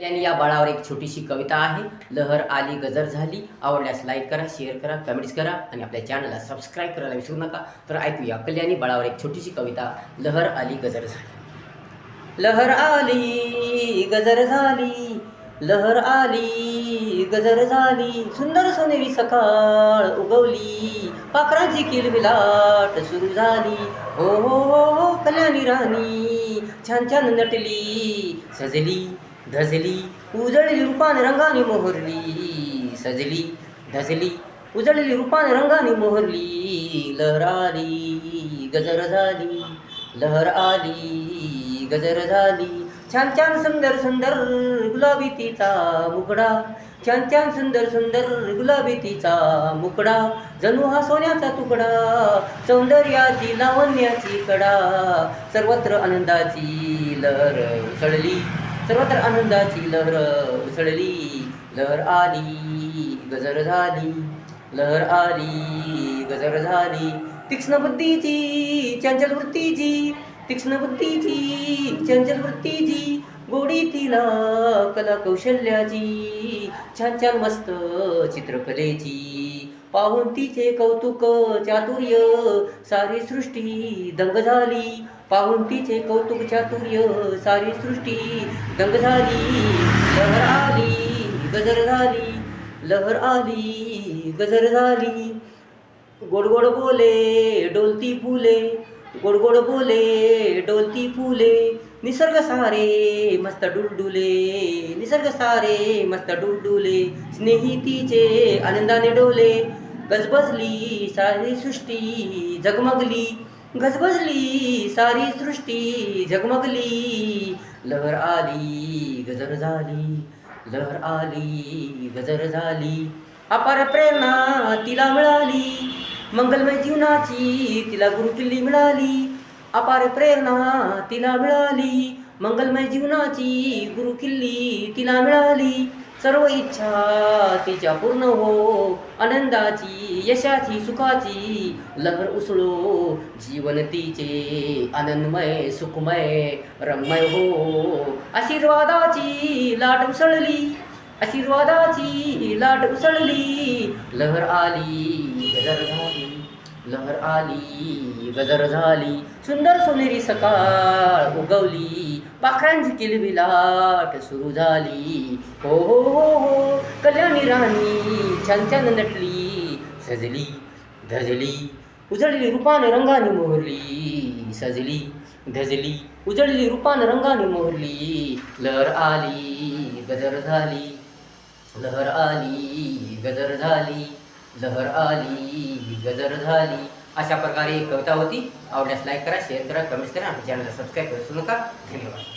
यांनी या बाळावर एक छोटीशी कविता आहे. लहर आली गजर झाली. आवडल्यास लाईक करा शेअर करा कमेंट्स करा आणि आपल्या चॅनलला सबस्क्राईब करायला विसरू नका. तर ऐकूया कल्याणी बाळावर एक छोटीशी कविता लहर आली गजर झाली. लहर आली गजर झाली. लहर आली गजर झाली. सुंदर सोनेरी सकाळ उगवली. पाखरांची किलबिलाट सुरू झाली. हो हो हो हो कल्याणी राणी. छान छान नटली सजली. धजली उजळली रूपान रंगाने मोहरली. सजली धजली उजळली रूपान रंगाने मोहरली. लहर आली गजर झाली. लहर आली गजर झाली. छान छान सुंदर सुंदर गुलाबी तिचा मुकडा. छान छान सुंदर सुंदर गुलाबी तिचा मुकडा. जणू हा सोन्याचा तुकडा सौंदर्याची लावण्याची कडा. सर्वत्र आनंदाची लहर उसळली सर्वत्र आनंदाची लहर उसळली. लहर आली गजर झाली. लहर आली गजर झाली. तीक्ष्ण बुद्धीची चंचल वृत्तीची तीक्ष्ण बुद्धीची चंचल वृत्तीची. गोडी तिला कला कौशल्याची छान छान मस्त चित्रकलेची. पाहून तिचे कौतुक चातुर्य सारी सृष्टी दंग झाली. पाहून तिचे कौतुक चातुर्य सारी सृष्टी दंग झाली. लहर आली गजर झाली. लहर आली गजर झाली. गोड गोड बोले डोलती फुले. गोड गोड बोले डोलती फुले. निसर्ग सारे मस्त डुलडुले. निसर्ग सारे मस्त डुलडुले. स्नेही तिचे आनंदाने डोले. गजबजली सारी सृष्टी जगमगली. गजबजली सारी सृष्टी जगमगली. लहर आली गजर झाली. लहर आली गजर झाली. अपार प्रेरणा तिला मिळाली. मंगलमय जीवनाची तिला गुरुकिल्ली मिळाली. अपार प्रेरणा तिला मिळाली. मंगलमय जीवनाची गुरुकिल्ली तिला मिळाली. सर्व इच्छा तिच्या पूर्ण हो. आनंदाची यशाची सुखाची लहर उसळो. जीवन तिचे आनंदमय सुखमय रममय हो. आशीर्वादाची लाट उसळली. आशीर्वादाची लाट उसळली. लहर आली झाली. लहर आली गजर झाली सुंदर सोनेरी सकाळ उगवली पाखरांची किलबिलाट सुरू झाली. हो हो हो हो कल्याणी राणी छान छान नटली सजली धजली उजळली रूपान रंगाने मोहरली सजली धजली उजळली रूपान रंगाने मोहरली. लहर आली गजर झाली लहर आली गजर झाली लहर आली गजर झाली. अशा प्रकारे एक कविता होती. आवडल्यास लाईक करा शेअर करा कमेंट्स करा. आणि चॅनलला सबस्क्राईब करू नका. धन्यवाद.